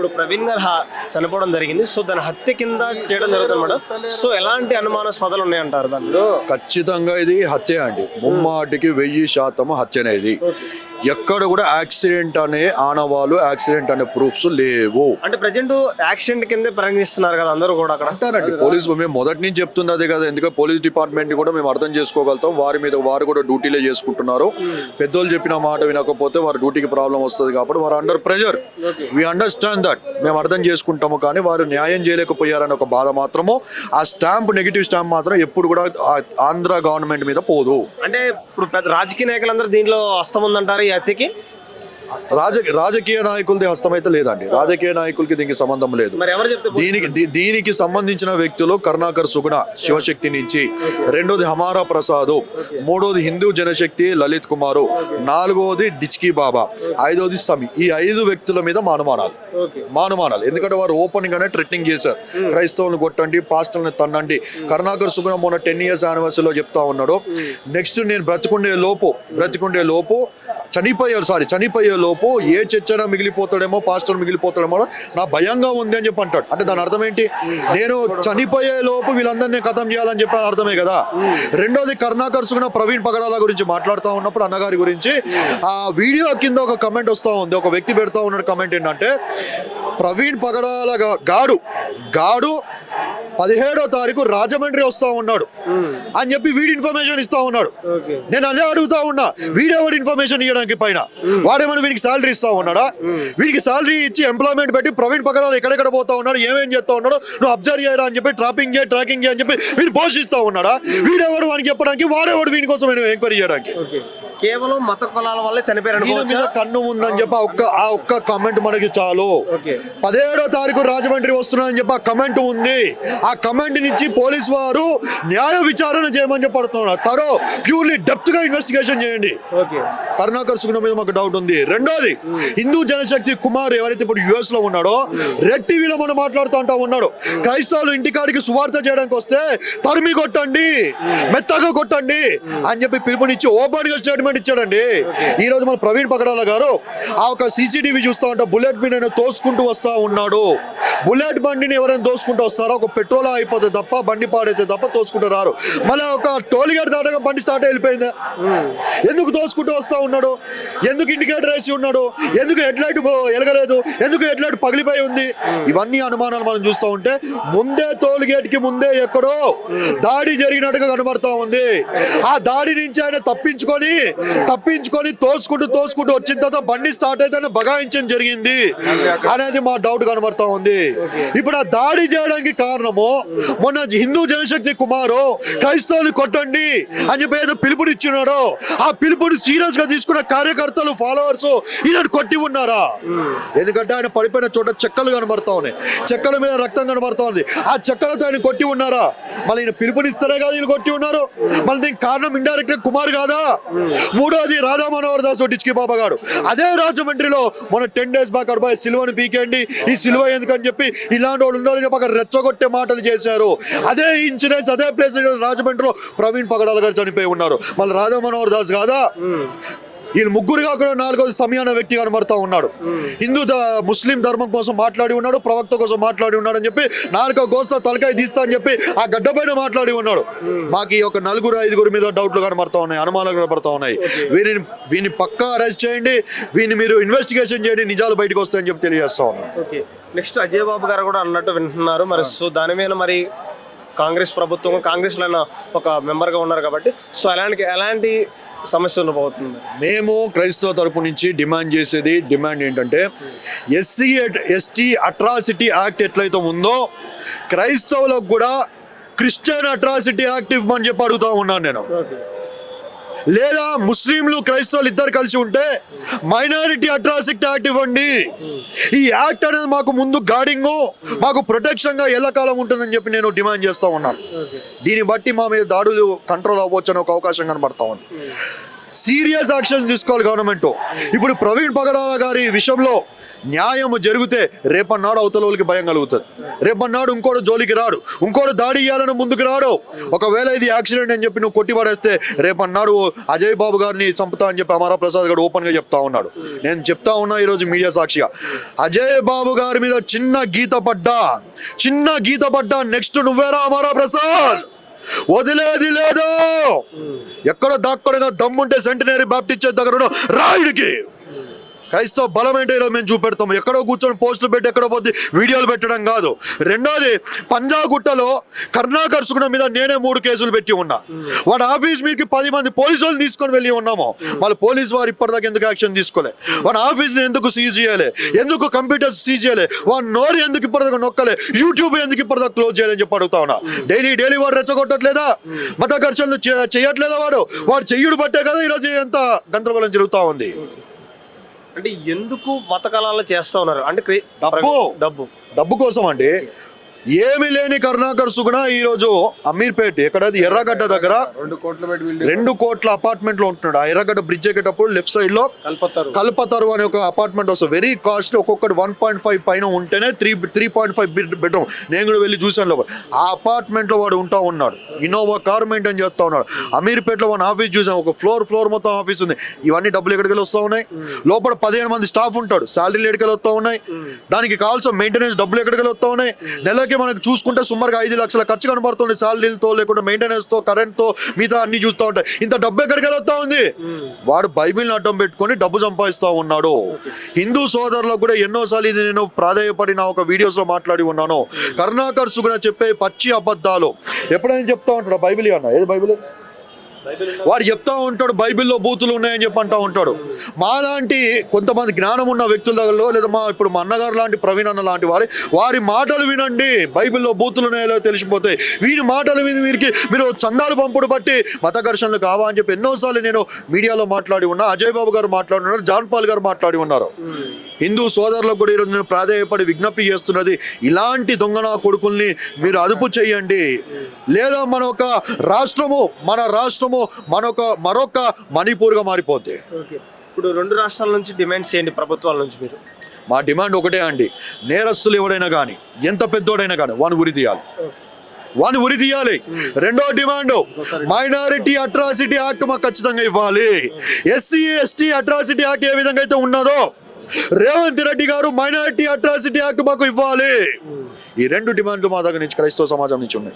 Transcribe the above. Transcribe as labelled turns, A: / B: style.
A: ఇప్పుడు ప్రవీణ్ గారు చనిపోవడం జరిగింది. సో దాని హత్య కింద చేయడం జరుగుతుంది మేడం. సో ఎలాంటి అనుమానాస్పదాలు ఉన్నాయంటారు దాంట్లో
B: ఖచ్చితంగా ఇది హత్య అండి. ముమ్మాటికి వెయ్యి శాతం హత్యనే ఇది. ఎక్కడ కూడా యాక్సిడెంట్ అనే ఆనవాళ్ళు యాక్సిడెంట్ అనే ప్రూఫ్స్ లేవు.
A: అంటే ప్రజెంట్ యాక్సిడెంట్ కిందే పరిగణిస్తున్నారు కదా అందరూ కూడా అక్కడ?
B: అంటారండి పోలీసు మేము మొదటి నుంచి చెప్తుంది అదే కదా ఎందుకంటే పోలీస్ డిపార్ట్మెంట్ కూడా మేము అర్థం చేసుకోగలుగుతాం. వారి మీద వారు కూడా డ్యూటీలే చేసుకుంటున్నారు. పెద్దోళ్ళు చెప్పిన మాట వినకపోతే వారి డ్యూటీకి ప్రాబ్లం వస్తుంది కాబట్టి వారు under pressure we understand that మేము అర్థం చేసుకుంటాము కానీ వారు న్యాయం చేయలేకపోయారని ఒక బాధ మాత్రము. ఆ స్టాంప్ నెగిటివ్ స్టాంప్ మాత్రం ఎప్పుడు కూడా ఆంధ్ర గవర్నమెంట్ మీద పోదు.
A: అంటే ఇప్పుడు పెద్ద రాజకీయ నాయకులందరూ దీంట్లో హస్తం ఉందంటారు? ఈ హత్యకి?
B: రాజ రాజకీయ నాయకులది హస్తం అయితే లేదండి. రాజకీయ నాయకులకి దీనికి సంబంధం లేదు. దీనికి దీనికి సంబంధించిన వ్యక్తులు కరుణాకర్ సుగుణ శివశక్తి నుంచి రెండోది హమారా ప్రసాద్ మూడోది హిందూ జనశక్తి లలిత్ కుమారు నాలుగోది డిచ్కీ బాబా ఐదోది సమి. ఈ ఐదు వ్యక్తుల మీద మానుమానాలు. మానుమానాలు. ఎందుకంటే వారు ఓపెన్ గానే ట్రెట్నింగ్ చేశారు క్రైస్తవులను కొట్టండి పాస్టర్ని తన్నండి. కరుణాకర్ సుగుణ మొన్న టెన్ ఇయర్స్ యానివర్సరీలో చెప్తా ఉన్నాడు. నెక్స్ట్ నేను బ్రతికుండే లోపు బ్రతికుండే లోపు చనిపోయే సారీ చనిపోయే లోపు ఏ చర్చన మిగిలిపోతాడేమో పాస్టర్ మిగిలిపోతాడేమో నా భయంగా ఉంది అని చెప్పి అంటాడు. అంటే దాని అర్థం ఏంటి? నేను చనిపోయే లోపు వీళ్ళందరినీ కథం చేయాలని చెప్పి అర్థమే కదా? రెండోది కరుణాకర్ ప్రవీణ్ పగడాల గురించి మాట్లాడుతూ ఉన్నప్పుడు అన్నగారి గురించి ఆ వీడియో కింద ఒక కమెంట్ వస్తూ ఉంది. ఒక వ్యక్తి పెడతా ఉన్నాడు కమెంట్ ఏంటంటే ప్రవీణ్ పగడాల గాడు గాడు పదిహేడో తారీఖు రాజమండ్రి వస్తా ఉన్నాడు. అని చెప్పి వీడి ఇన్ఫర్మేషన్ ఇస్తా ఉన్నాడు. నేను అదే అడుగుతా ఉన్నా వీడెవడు ఇన్ఫర్మేషన్ ఇవ్వడానికి పైన. వాడేమన్నా వీడికి శాలరీ ఇస్తా ఉన్నాడా? వీడికి శాలరీ ఇచ్చి ఎంప్లాయ్మెంట్ పెట్టి ప్రవీణ్ పగడాలు ఎక్కడెక్కడ పోతా ఉన్నాడు ఏమేం చేస్తా ఉన్నాడు నువ్వు అబ్జర్వ్ చేయరా అని చెప్పి ట్రాపింగ్ చేయ ట్రాకింగ్ చేయ అని చెప్పి వీడిని పోషిస్తా ఉన్నాడా? వీడెవడు వానికి చెప్పడానికి? వాడేవాడు వీడి కోసం నేను ఎంక్వైరీ చేయడానికి?
A: కేవలం మత కులాల వల్లే చనిపోయారు
B: కన్ను ఉందని చెప్పి ఆ ఒక్క ఆ ఒక్క కమెంట్ మనకి చాలు. పదిహేడో తారీఖు రాజమండ్రి వస్తున్నానని చెప్పి ఆ కమెంట్ ఉంది. ఆ కమెంట్ నుంచి పోలీస్ వారు న్యాయ విచారణ చేయమని చెప్పి తరో ప్యూర్లీ డెప్త్గా ఇన్వెస్టిగేషన్ చేయండి. కరుణాకర్ సుగుణ మీద మాకు డౌట్ ఉంది. రెండోది హిందూ జనశక్తి కుమార్ ఎవరైతే ఇప్పుడు యుఎస్లో ఉన్నాడో రెడ్ టీవీలో మనం మాట్లాడుతూ అంటా ఉన్నాడు. క్రైస్తవులు ఇంటికాడికి సువార్త చేయడానికి వస్తే తరిమి కొట్టండి మెత్తగా కొట్టండి అని చెప్పి పిలుపునిచ్చి ఓపెన్గా స్టేట్మెంట్ ఇచ్చాడండి. ఈ రోజు మన ప్రవీణ్ పగడాల గారు ఆ ఒక సీసీటీవీ చూస్తా ఉంటే బుల్లెట్ మీద తోసుకుంటూ వస్తా ఉన్నాడు. బుల్లెట్ బండిని ఎవరైనా తోసుకుంటూ వస్తారో? ఒక పెట్రోల్ అయిపోతే తప్ప బండి పాడైతే తప్ప తోసుకుంటూ రారు. మళ్ళీ ఒక టోల్ గేట్ దాటగా బండి స్టార్ట్ వెళ్ళిపోయిందా ఎందుకు తోసుకుంటూ వస్తా ఉన్నాడు? ఎందుకు ఇండికేటర్ వేసి ఉన్నాడు? ఎందుకు హెడ్ లైట్ ఎలగలేదు ఎందుకు హెడ్ లైట్ పగిలిపోయి ఉంది? ఇవన్నీ అనుమానాలు మనం చూస్తూ ఉంటే ముందే టోల్ గేట్కి ముందే ఎక్కడో దాడి జరిగినట్టుగా కనబడతా ఉంది. ఆ దాడి నుంచి ఆయన తప్పించుకొని తప్పించుకొని తోసుకుంటూ తోసుకుంటూ వచ్చిన తర్వాత బండి స్టార్ట్ అయితే బగాయించడం జరిగింది అనేది మా డౌట్ కనబడతా ఉంది. ఇప్పుడు ఆ దాడి చేయడానికి కారణము మొన్న హిందూ జనశక్తి కుమారు క్రైస్తవులు కొట్టండి అని చెప్పి ఏదో పిలుపునిచ్చినాడో ఆ పిలుపుని సీరియస్గా తీసుకున్న కార్యకర్తలు ఫాలోవర్స్ ఈయన కొట్టి ఉన్నారా? ఎందుకంటే ఆయన పడిపోయిన చోట చెక్కలు కనబడతా ఉన్నాయి. చెక్కల మీద రక్తం కనబడతా ఉంది. ఆ చెక్కలతో ఆయన కొట్టి ఉన్నారా? మళ్ళీ ఈయన పిలుపునిస్తారే కదా ఈయన కొట్టి ఉన్నారు. మళ్ళీ దీనికి కారణం ఇండైరెక్ట్ కుమార్ కాదా? మూడోది రాధా మనోహర్ దాస్ డిచ్కి బాబాగాడు అదే రాజమండ్రిలో మన టెన్ డేస్ బ్యాక్ అక్కడ సిల్వను పీకేయండి. ఈ సిల్వ ఎందుకని చెప్పి ఇలాంటి వాళ్ళు ఉండాలని చెప్పి అక్కడ రెచ్చగొట్టే మాటలు చేశారు. అదే ఇన్సిడెంట్స్ అదే ప్లేస్ రాజమండ్రిలో ప్రవీణ్ పగడాల గారు చనిపోయి ఉన్నారు. మళ్ళీ రాధా మనోహర్ దాస్ కాదా? ఈయన ముగ్గురు కాకుండా నాలుగోది సమయాన వ్యక్తి కనబడతా ఉన్నాడు. హిందూ ముస్లిం ధర్మం కోసం మాట్లాడి ఉన్నాడు ప్రవక్త కోసం మాట్లాడి ఉన్నాడు అని చెప్పి నాలుగో గోస్తా తలకాయ తీస్తా అని చెప్పి ఆ గడ్డ పైన మాట్లాడి ఉన్నాడు. మాకు ఈ యొక్క నలుగురు ఐదుగురు మీద డౌట్లు కనబడతా ఉన్నాయి అనుమానాలు కనబడతా ఉన్నాయి. వీరిని వీని పక్కా అరెస్ట్ చేయండి వీని మీరు ఇన్వెస్టిగేషన్ చేయండి నిజాలు బయటకు వస్తాయని చెప్పి తెలియజేస్తా ఉన్నాను
A: నెక్స్ట్ అజయ్ బాబు గారు కూడా అన్నట్టు వింటున్నారు. మరి సో దాని మీద మరి కాంగ్రెస్ ప్రభుత్వం కాంగ్రెస్లో ఒక మెంబర్గా ఉన్నారు కాబట్టి. సో ఎలాంటి ఎలాంటి సమస్య ఉండబోతుంది
B: మేము క్రైస్తవ తరపు నుంచి డిమాండ్ చేసేది డిమాండ్ ఏంటంటే ఎస్సీ ఎస్టీ అట్రాసిటీ యాక్ట్ ఎట్లయితే ఉందో క్రైస్తవులకు కూడా క్రిస్టియన్ అట్రాసిటీ యాక్ట్ ఇవ్వమని చెప్పి అడుగుతా ఉన్నాను నేను. లేదా ముస్లింలు క్రైస్తవులు ఇద్దరు కలిసి ఉంటే మైనారిటీ అట్రాసిటీ యాక్ట్ ఇవ్వండి. ఈ యాక్ట్ అనేది మాకు ముందు గార్డింగ్ మాకు ప్రొటెక్షన్గా ఎల్లకాలం ఉంటుందని చెప్పి నేను డిమాండ్ చేస్తా ఉన్నాను. దీన్ని బట్టి మా మీద దాడులు కంట్రోల్ అవ్వచ్చు అనే ఒక అవకాశం కనబడతా ఉంది. సీరియస్ యాక్షన్స్ తీసుకోవాలి గవర్నమెంట్. ఇప్పుడు ప్రవీణ్ పగడాల గారి విషయంలో న్యాయం జరిగితే రేపన్నాడు అవతల వాళ్ళకి భయం కలుగుతుంది. రేపన్నాడు ఇంకోటి జోలికి రాడు. ఇంకోటి దాడి ఇవ్వాలని ముందుకు రాడు. ఒకవేళ ఇది యాక్సిడెంట్ అని చెప్పి నువ్వు కొట్టి పడేస్తే రేపన్నాడు అజయ్ బాబు గారిని చంపుతా అని చెప్పి అమరా ప్రసాద్ గారు ఓపెన్గా చెప్తా ఉన్నాడు. నేను చెప్తా ఉన్నా ఈరోజు మీడియా సాక్షిగా. అజయ్ బాబు గారి మీద చిన్న గీత పడ్డా. చిన్న గీత పడ్డా. నెక్స్ట్ నువ్వేరా అమరా ప్రసాద్? వదిలేది లేదు. ఎక్కడో దాక్కడగా దమ్ముంటే సెంటినరీ బాప్టిచ్చే దగ్గర రాయుడికి. క్రైస్తవ బలం ఏంటో ఈరోజు మేము చూపెడతాము. ఎక్కడో కూర్చొని పోస్టులు పెట్టి ఎక్కడో పోతే వీడియోలు పెట్టడం కాదు. రెండోది పంజాగుట్టలో కర్ణాకర్ సుగుణ మీద నేనే మూడు కేసులు పెట్టి ఉన్నా. వాడు ఆఫీస్ మీదకి పది మంది పోలీసు తీసుకొని వెళ్ళి ఉన్నాము. వాళ్ళు పోలీసు వారు ఇప్పటిదాకా ఎందుకు యాక్షన్ తీసుకోలే? వాడి ఆఫీస్ని ఎందుకు సీజ్ చేయలే? ఎందుకు కంప్యూటర్స్ సీజ్ చేయాలి? వాడు నోరు ఎందుకు ఇప్పటిదాకా నొక్కలే? యూట్యూబ్ ఎందుకు ఇప్పటిదాకా క్లోజ్ చేయాలని చెప్పి అడుగుతా ఉన్నా. డైలీ డైలీ వాడు రెచ్చగొట్టట్లేదా? మత ఘర్షణలు చేయట్లేదా వాడు? వాడు చెయ్యుడు పట్టే కదా ఈరోజు ఎంత గందరగోళం జరుగుతూ ఉంది.
A: అంటే ఎందుకు మత కళాలు చేస్తా ఉన్నారు? అంటే
B: డబ్బు.
A: డబ్బు.
B: డబ్బు కోసం అండి ఏమి లేని కరుణాకర్ సుగుణ ఈ రోజు అమీర్పేట్ ఎక్కడ ఎర్రగడ్డ దగ్గర.
C: రెండు కోట్ల
B: రెండు కోట్ల అపార్ట్మెంట్లో ఉంటున్నాడు. ఆ ఎర్రగడ్డ బ్రిడ్జ్ ఎక్కేటప్పుడు లెఫ్ట్ సైడ్లో
C: కల్పతారు.
B: కల్పతరు అనే ఒక అపార్ట్మెంట్ వస్తుంది. వెరీ కాస్ట్ ఒక్కొక్కటి వన్ పాయింట్ ఫైవ్ పైన ఉంటేనే three three point five bedroom నేను కూడా వెళ్ళి చూశాను లోపల. ఆ అపార్ట్మెంట్లో వాడు ఉంటా ఉన్నాడు. ఇన్నోవా కార్ మెయింటైన్ చేస్తా ఉన్నాడు. అమీర్పేటలో వాడిని ఆఫీస్ చూసాం ఒక ఫ్లోర్ ఫ్లోర్ మొత్తం ఆఫీస్ ఉంది. ఇవన్నీ డబ్బులు ఎక్కడికి వస్తా ఉన్నాయి? లోపల పదిహేను మంది స్టాఫ్ ఉంటాడు శాలరీలు ఎక్కడికి వస్తా ఉన్నాయి. దానికి కావాల్సిన మెయింటెనెన్స్ డబ్బులు ఎక్కడికి వస్తా ఉన్నాయి? నెలకి మనకు చూసుకుంటే సుమారుగా ఐదు లక్షల ఖర్చు కనబడుతుంది. శాలరీలతో లేకుంటే మెయింటెనెన్స్తో కరెంట్తో మిగతా అన్ని చూస్తూ ఉంటాయి ఇంత డబ్బు ఎక్కడికి వెళ్తా ఉంది? వాడు బైబిల్ని అడ్డం పెట్టుకొని డబ్బు సంపాదిస్తా ఉన్నాడు. హిందూ సోదరులకు కూడా ఎన్నోసార్లు ఇది నేను ప్రాధాయపడిన ఒక వీడియోస్లో మాట్లాడి ఉన్నాను. కరుణాకర్ సుగుణ చెప్పే పచ్చి అబద్ధాలు. ఎప్పుడైనా చెప్తా ఉంటాడు బైబిల్ అన్న ఏది బైబిల్? వాడు చెప్తా ఉంటాడు బైబిల్లో బూతులు ఉన్నాయని చెప్పి అంటా ఉంటాడు. మాలాంటి కొంతమంది జ్ఞానం ఉన్న వ్యక్తుల దగ్గరలో లేదా మా ఇప్పుడు మా అన్నగారు లాంటి ప్రవీణ్ అన్న లాంటి వారి వారి మాటలు వినండి. బైబిల్లో బూతులు ఉన్నాయో తెలిసిపోతాయి. వీరి మాటలు విని వీరికి మీరు చందాలు పంపుడు బట్టి మత ఘర్షణలు కావా అని చెప్పి ఎన్నోసార్లు నేను మీడియాలో మాట్లాడి ఉన్నా అజయ్ బాబు గారు మాట్లాడి ఉన్నారు జాన్ పాల్ గారు మాట్లాడి ఉన్నారు. హిందూ సోదరులకు కూడా ఈరోజు నేను ప్రాధాయపడి విజ్ఞప్తి చేస్తున్నది ఇలాంటి దొంగన కొడుకుల్ని మీరు అదుపు చేయండి. లేదా మన ఒక రాష్ట్రము మన రాష్ట్రము మనొక మరొక మణిపూర్గా మారిపోతే.
A: ఇప్పుడు రెండు రాష్ట్రాల నుంచి డిమాండ్స్ చేయండి ప్రభుత్వాల నుంచి మీరు.
B: మా డిమాండ్ ఒకటే అండి నేరస్తులు ఎవడైనా కానీ ఎంత పెద్దోడైనా కానీ వాని ఉరి తీయాలి. వాని ఉరి తీయాలి. రెండో డిమాండ్ మైనారిటీ అట్రాసిటీ యాక్ట్ మాకు ఖచ్చితంగా ఇవ్వాలి. ఎస్సీ ఎస్టీ అట్రాసిటీ యాక్ట్ ఏ విధంగా అయితే ఉన్నదో రేవంత్ రెడ్డి గారు మైనారిటీ అట్రాసిటీ యాక్ట్ మాకు ఇవ్వాలి. ఈ రెండు డిమాండ్లు మా దగ్గర నుంచి క్రైస్తవ సమాజం నుంచి ఉన్నాయి.